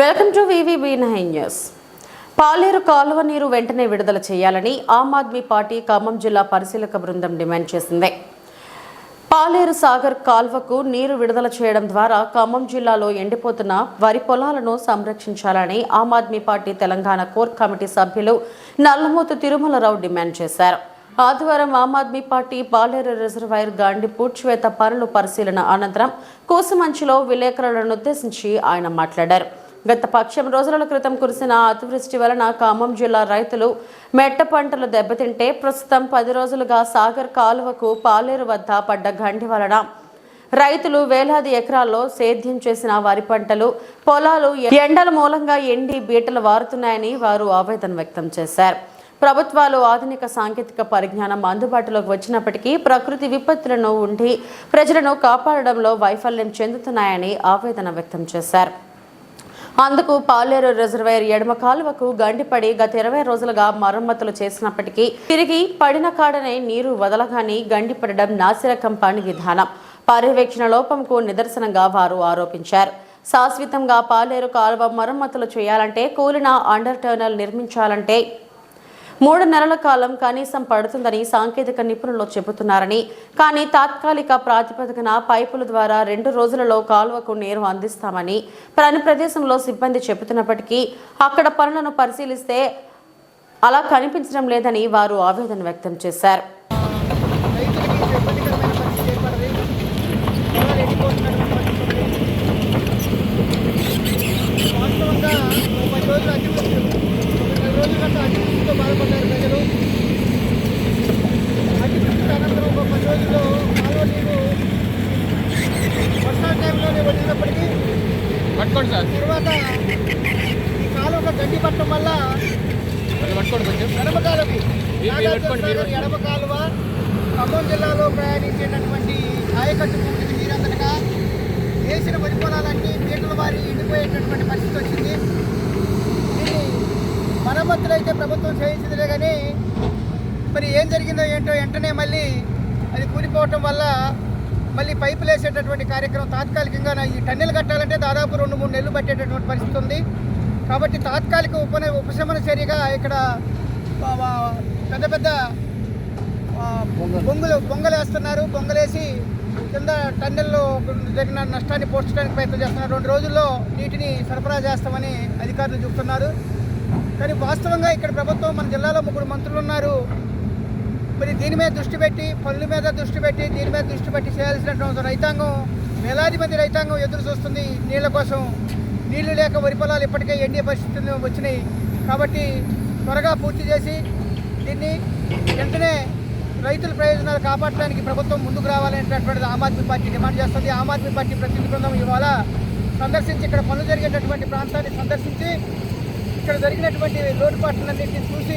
Welcome to VVB nine news. Paleru కాలువ నీరు వెంటనే విడుదల చేయాలని ఆమ్ ఆద్మీ పార్టీ ఖమ్మం జిల్లా పరిశీలక బృందం డిమాండ్ చేసింది. పాలేరు సాగర్ కాల్వకు నీరు విడుదల చేయడం ద్వారా ఖమ్మం జిల్లాలో ఎండిపోతున్న వరి పొలాలను సంరక్షించాలని Aam Aadmi party Telangana core committee సభ్యులు నల్లమూతు తిరుమలరావు డిమాండ్ చేశారు. ఆదివారం ఆమ్ ఆద్మీ పార్టీ పాలేరు రిజర్వాయర్ గాండి పూడ్చివేత పనులు పరిశీలన అనంతరం కోసమంచిలో విలేకరులను ఉద్దేశించి ఆయన మాట్లాడారు. గత పక్షం రోజుల క్రితం కురిసిన అతివృష్టి వలన ఖమ్మం జిల్లా రైతులు మెట్ట పంటలు దెబ్బతింటే ప్రస్తుతం పది రోజులుగా సాగర్ కాలువకు పాలేరు వద్ద పడ్డ గండి వలన రైతులు వేలాది ఎకరాల్లో సేద్యం చేసిన వరి పంటలు పొలాలు ఎండల మూలంగా ఎండి బీటలు వారుతున్నాయని వారు ఆవేదన వ్యక్తం చేశారు. ప్రభుత్వాలు ఆధునిక సాంకేతిక పరిజ్ఞానం అందుబాటులోకి వచ్చినప్పటికీ ప్రకృతి విపత్తులను ఉండి ప్రజలను కాపాడడంలో వైఫల్యం చెందుతున్నాయని ఆవేదన వ్యక్తం చేశారు. అందుకు పాలేరు రిజర్వాయర్ ఎడమ కాలువకు గండిపడి గత ఇరవై రోజులుగా మరమ్మతులు చేసినప్పటికీ తిరిగి పడిన కాడనే నీరు వదలగాని గండిపడడం నాసిరకం పని విధానం. పర్యవేక్షణ లోపంకు నిదర్శనంగా వారు ఆరోపించారు. శాశ్వతంగా పాలేరు కాలువ మరమ్మతులు చేయాలంటే కూలిన అండర్ టర్నల్ నిర్మించాలంటే మూడు నెలల కాలం కనీసం పడుతుందని సాంకేతిక నిపుణులు చెబుతున్నారని. కానీ తాత్కాలిక ప్రాతిపదికన పైపుల ద్వారా రెండు రోజులలో కాలువకు నీరు అందిస్తామని పని ప్రదేశంలో సిబ్బంది చెబుతున్నప్పటికీ అక్కడ పనులను పరిశీలిస్తే అలా కనిపించడం లేదని వారు ఆవేదన వ్యక్తం చేశారు రైతులకి ఇది ఇబ్బందికరమైన పరిస్థితి ఏర్పడది పొలాలు ఎండిపోతున్నటువంటి పరిస్థితి ఉంది. వాస్తవంగా ఒక పది రోజులు అతివృష్టి ఒక నెల రోజుల కంటే అతివృష్టితో బాధపడ్డారు ప్రజలు అతివృష్టి అనంతరం ఒక పది రోజుల్లో కాలువ నీరు వర్షాల టైంలోనే వదిలినప్పటికీ పట్టుకోండి సార్ తర్వాత ఈ కాలువ గడ్డి పట్టడం వల్ల పట్టుకోండి కొంచెం ఎడమ కాలువకి ఎడమ కాలువ ఖమ్మం జిల్లాలో ప్రయాణించేటటువంటి ఆయకట్టు పూర్తి మీరందరగా వేసిన వరి పొలాలన్నీ పీటల వారి ఎండిపోయేటటువంటి పరిస్థితి వచ్చింది మరమ్మతులు అయితే ప్రభుత్వం చేయించదులే కానీ మరి ఏం జరిగిందో ఏంటో వెంటనే మళ్ళీ అది కూలిపోవటం వల్ల మళ్ళీ పైపులు వేసేటటువంటి కార్యక్రమం తాత్కాలికంగా ఈ టన్నెలు కట్టాలంటే దాదాపు రెండు మూడు నెలలు పట్టేటటువంటి పరిస్థితి ఉంది. కాబట్టి తాత్కాలిక ఉపన ఉపశమన చర్యగా ఇక్కడ పెద్ద పెద్ద బొంగులు బొంగలు వేస్తున్నారు. బొంగలేసి కింద టన్నెల్లో జరిగిన నష్టాన్ని పోడ్చడానికి ప్రయత్నం చేస్తున్నారు. రెండు రోజుల్లో నీటిని సరఫరా చేస్తామని అధికారులు చెబుతున్నారు కానీ వాస్తవంగా ఇక్కడ ప్రభుత్వం మన జిల్లాలో ముగ్గురు మంత్రులు ఉన్నారు. మరి దీని మీద దృష్టి పెట్టి పనుల మీద దృష్టి పెట్టి దీని మీద దృష్టి పెట్టి చేయాల్సినటువంటి రైతాంగం వేలాది మంది రైతాంగం ఎదురు చూస్తుంది నీళ్ళ కోసం. నీళ్ళు లేక వరి పొలాలు ఇప్పటికే ఎండే పరిస్థితులు వచ్చినాయి. కాబట్టి త్వరగా పూర్తి చేసి దీన్ని వెంటనే రైతుల ప్రయోజనాలు కాపాడడానికి ప్రభుత్వం ముందుకు రావాలనేటటువంటిది ఆమ్ ఆద్మీ పార్టీ డిమాండ్ చేస్తుంది. ఆమ్ ఆద్మీ పార్టీ ప్రతినిధి బృందం ఇవాళ సందర్శించి ఇక్కడ పనులు జరిగేటటువంటి ప్రాంతాన్ని సందర్శించి ఇక్కడ జరిగినటువంటి లోటుపాట్లన్నింటినీ చూసి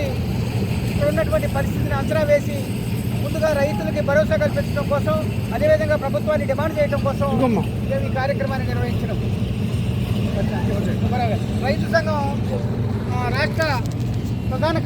ఇక్కడ ఉన్నటువంటి పరిస్థితిని అంచనా వేసి ముందుగా రైతులకి భరోసా కల్పించడం కోసం అదేవిధంగా ప్రభుత్వాన్ని డిమాండ్ చేయడం కోసం మేము ఈ కార్యక్రమాన్ని నిర్వహించడం. రైతు సంఘం రాష్ట్ర ప్రధాన